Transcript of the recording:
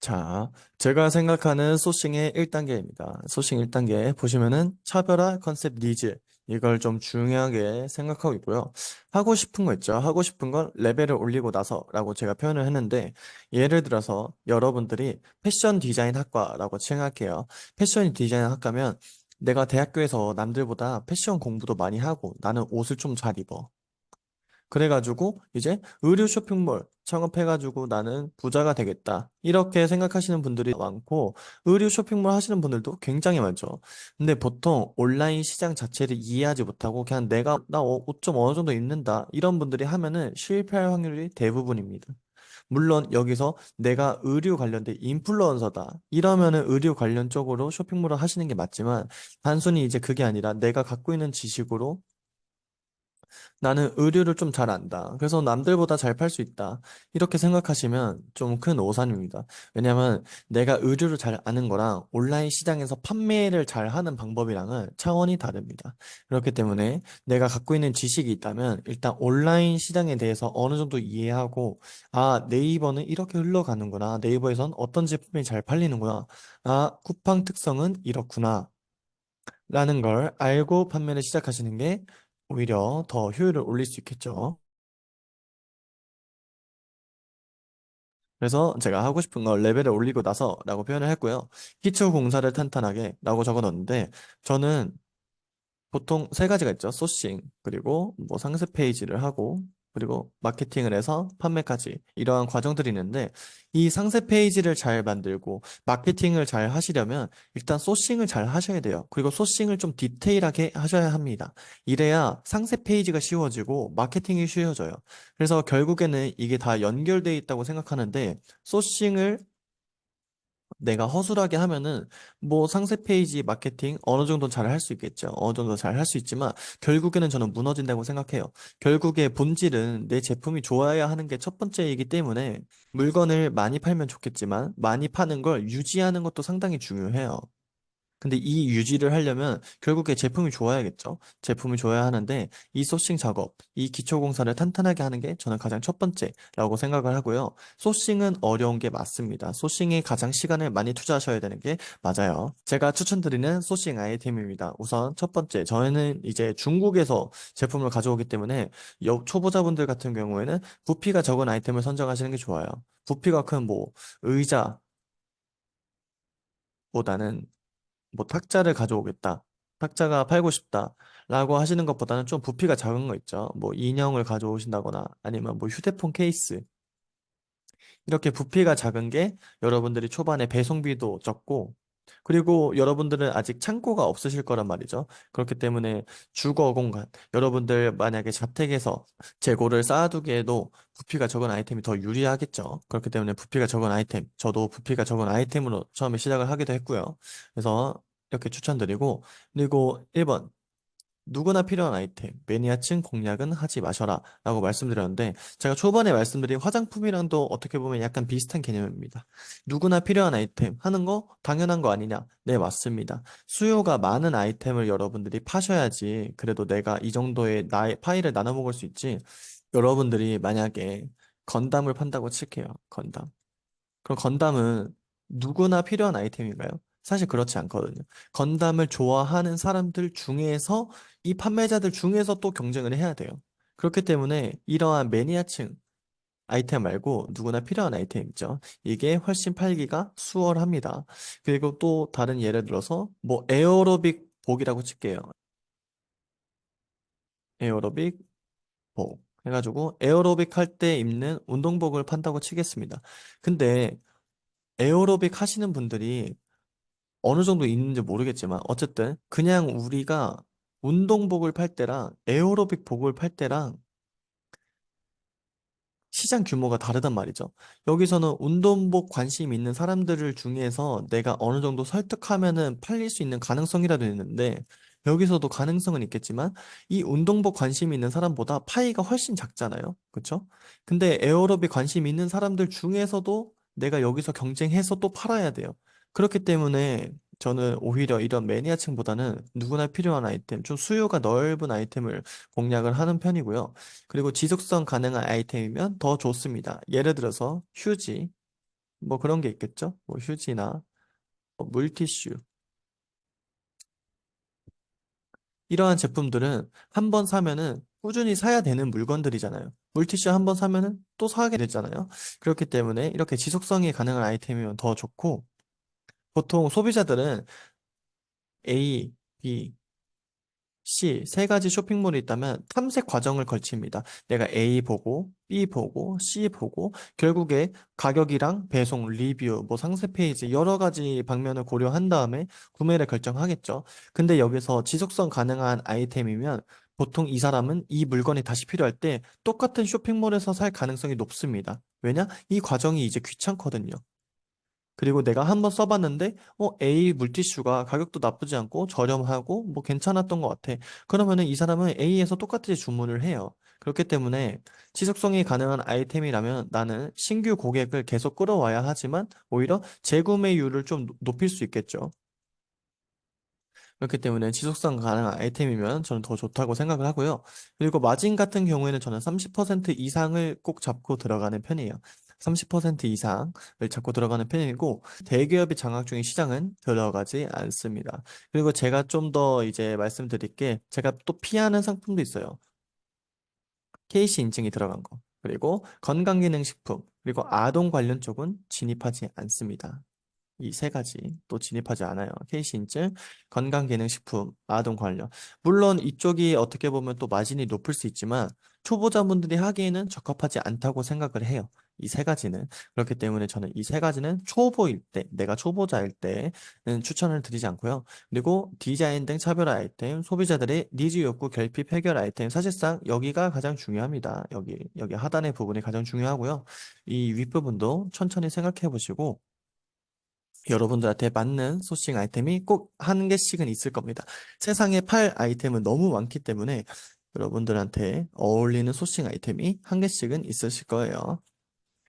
자, 제가 생각하는 소싱의 1단계입니다. 소싱 1단계 보시면은 차별화 컨셉 니즈 이걸 좀 중요하게 생각하고 있고요. 하고 싶은 거 있죠. 하고 싶은 걸 레벨을 올리고 나서라고 제가 표현을 했는데 예를 들어서 여러분들이 패션 디자인 학과라고 생각해요. 패션 디자인 학과면 내가 대학교에서 남들보다 패션 공부도 많이 하고 나는 옷을 좀 잘 입어. 그래가지고 이제 의류 쇼핑몰 창업해가지고 나는 부자가 되겠다. 이렇게 생각하시는 분들이 많고 의류 쇼핑몰 하시는 분들도 굉장히 많죠. 근데 보통 온라인 시장 자체를 이해하지 못하고 그냥 내가 나 옷 좀 어느 정도 입는다. 이런 분들이 하면은 실패할 확률이 대부분입니다. 물론 여기서 내가 의류 관련된 인플루언서다. 이러면은 의류 관련 쪽으로 쇼핑몰을 하시는 게 맞지만 단순히 이제 그게 아니라 내가 갖고 있는 지식으로 나는 의류를 좀 잘 안다. 그래서 남들보다 잘 팔 수 있다. 이렇게 생각하시면 좀 큰 오산입니다. 왜냐면 내가 의류를 잘 아는 거랑 온라인 시장에서 판매를 잘 하는 방법이랑은 차원이 다릅니다. 그렇기 때문에 내가 갖고 있는 지식이 있다면 일단 온라인 시장에 대해서 어느 정도 이해하고 아, 네이버는 이렇게 흘러가는구나. 네이버에선 어떤 제품이 잘 팔리는구나. 아, 쿠팡 특성은 이렇구나. 라는 걸 알고 판매를 시작하시는 게 오히려 더 효율을 올릴 수 있겠죠. 그래서 제가 하고 싶은 걸 레벨을 올리고 나서 라고 표현을 했고요. 기초 공사를 탄탄하게 라고 적어 놓었는데 저는 보통 세 가지가 있죠. 소싱, 그리고 뭐 상세 페이지를 하고, 그리고 마케팅을 해서 판매까지 이러한 과정들이 있는데 이 상세 페이지를 잘 만들고 마케팅을 잘 하시려면 일단 소싱을 잘 하셔야 돼요. 그리고 소싱을 좀 디테일하게 하셔야 합니다. 이래야 상세 페이지가 쉬워지고 마케팅이 쉬워져요. 그래서 결국에는 이게 다 연결돼 있다고 생각하는데 소싱을 내가 허술하게 하면은 뭐 상세 페이지 마케팅 어느 정도 잘할 수 있겠죠. 어느 정도 잘 할 수 있지만 결국에는 저는 무너진다고 생각해요. 결국에 본질은 내 제품이 좋아야 하는 게 첫 번째이기 때문에 물건을 많이 팔면 좋겠지만 많이 파는 걸 유지하는 것도 상당히 중요해요. 근데 이 유지를 하려면 결국에 제품이 좋아야겠죠. 제품이 좋아야 하는데 이 소싱 작업, 이 기초 공사를 탄탄하게 하는 게 저는 가장 첫 번째라고 생각을 하고요. 소싱은 어려운 게 맞습니다. 소싱에 가장 시간을 많이 투자하셔야 되는 게 맞아요. 제가 추천드리는 소싱 아이템입니다. 우선 첫 번째, 저희는 이제 중국에서 제품을 가져오기 때문에 여- 초보자분들 같은 경우에는 부피가 적은 아이템을 선정하시는 게 좋아요. 부피가 큰 뭐 의자 보다는 뭐 탁자를 가져오겠다. 탁자가 팔고 싶다. 라고 하시는 것보다는 좀 부피가 작은 거 있죠. 뭐 인형을 가져오신다거나 아니면 뭐 휴대폰 케이스. 이렇게 부피가 작은 게 여러분들이 초반에 배송비도 적고 그리고 여러분들은 아직 창고가 없으실 거란 말이죠. 그렇기 때문에 주거 공간, 여러분들 만약에 자택에서 재고를 쌓아두기에도 부피가 적은 아이템이 더 유리하겠죠. 그렇기 때문에 부피가 적은 아이템, 저도 부피가 적은 아이템으로 처음에 시작을 하기도 했고요. 그래서 이렇게 추천드리고, 그리고 1번, 누구나 필요한 아이템, 매니아층 공략은 하지 마셔라 라고 말씀드렸는데 제가 초반에 말씀드린 화장품이랑도 어떻게 보면 약간 비슷한 개념입니다. 누구나 필요한 아이템 하는 거 당연한 거 아니냐? 네, 맞습니다. 수요가 많은 아이템을 여러분들이 파셔야지 그래도 내가 이 정도의 나의 파일을 나눠 먹을 수 있지. 여러분들이 만약에 건담을 판다고 칠게요. 건담. 그럼 건담은 누구나 필요한 아이템인가요? 사실 그렇지 않거든요. 건담을 좋아하는 사람들 중에서 이 판매자들 중에서 또 경쟁을 해야 돼요. 그렇기 때문에 이러한 매니아층 아이템 말고 누구나 필요한 아이템 있죠. 이게 훨씬 팔기가 수월합니다. 그리고 또 다른 예를 들어서 뭐 에어로빅 복이라고 칠게요. 에어로빅 복 해가지고 에어로빅 할 때 입는 운동복을 판다고 치겠습니다. 근데 에어로빅 하시는 분들이 어느 정도 있는지 모르겠지만 어쨌든 그냥 우리가 운동복을 팔 때랑 에어로빅 복을 팔 때랑 시장 규모가 다르단 말이죠. 여기서는 운동복 관심 있는 사람들을 중에서 내가 어느 정도 설득하면은 팔릴 수 있는 가능성이라도 있는데 여기서도 가능성은 있겠지만 이 운동복 관심 있는 사람보다 파이가 훨씬 작잖아요. 그렇죠? 근데 에어로빅 관심 있는 사람들 중에서도 내가 여기서 경쟁해서 또 팔아야 돼요. 그렇기 때문에 저는 오히려 이런 매니아층보다는 누구나 필요한 아이템, 좀 수요가 넓은 아이템을 공략을 하는 편이고요. 그리고 지속성 가능한 아이템이면 더 좋습니다. 예를 들어서 휴지, 뭐 그런 게 있겠죠? 뭐 휴지나 뭐 물티슈. 이러한 제품들은 한 번 사면은 꾸준히 사야 되는 물건들이잖아요. 물티슈 한 번 사면은 또 사게 되잖아요. 그렇기 때문에 이렇게 지속성이 가능한 아이템이면 더 좋고, 보통 소비자들은 A, B, C 세 가지 쇼핑몰이 있다면 탐색 과정을 거칩니다. 내가 A 보고, B 보고, C 보고, 결국에 가격이랑 배송, 리뷰, 뭐 상세 페이지 여러 가지 방면을 고려한 다음에 구매를 결정하겠죠. 근데 여기서 지속성 가능한 아이템이면 보통 이 사람은 이 물건이 다시 필요할 때 똑같은 쇼핑몰에서 살 가능성이 높습니다. 왜냐? 이 과정이 이제 귀찮거든요. 그리고 내가 한번 써봤는데, 어, A 물티슈가 가격도 나쁘지 않고 저렴하고 뭐 괜찮았던 것 같아. 그러면은 이 사람은 A에서 똑같이 주문을 해요. 그렇기 때문에 지속성이 가능한 아이템이라면 나는 신규 고객을 계속 끌어와야 하지만 오히려 재구매율을 좀 노- 높일 수 있겠죠. 그렇기 때문에 지속성 가능한 아이템이면 저는 더 좋다고 생각을 하고요. 그리고 마진 같은 경우에는 저는 30% 이상을 꼭 잡고 들어가는 편이에요. 30% 이상을 잡고 들어가는 편이고, 대기업이 장악 중인 시장은 들어가지 않습니다. 그리고 제가 좀 더 이제 말씀드릴 게, 제가 또 피하는 상품도 있어요. KC 인증이 들어간 거. 그리고 건강기능식품, 그리고 아동 관련 쪽은 진입하지 않습니다. 이 세 가지 또 진입하지 않아요. 케이시 인증, 건강기능식품, 아동 관련. 물론 이쪽이 어떻게 보면 또 마진이 높을 수 있지만 초보자분들이 하기에는 적합하지 않다고 생각을 해요. 이 세 가지는. 그렇기 때문에 저는 이 세 가지는 초보일 때, 내가 초보자일 때는 추천을 드리지 않고요. 그리고 디자인 등 차별화 아이템, 소비자들의 니즈 욕구 결핍 해결 아이템. 사실상 여기가 가장 중요합니다. 여기, 여기 하단의 부분이 가장 중요하고요. 이 윗부분도 천천히 생각해 보시고 여러분들한테 맞는 소싱 아이템이 꼭 한 개씩은 있을 겁니다. 세상에 팔 아이템은 너무 많기 때문에 여러분들한테 어울리는 소싱 아이템이 한 개씩은 있으실 거예요.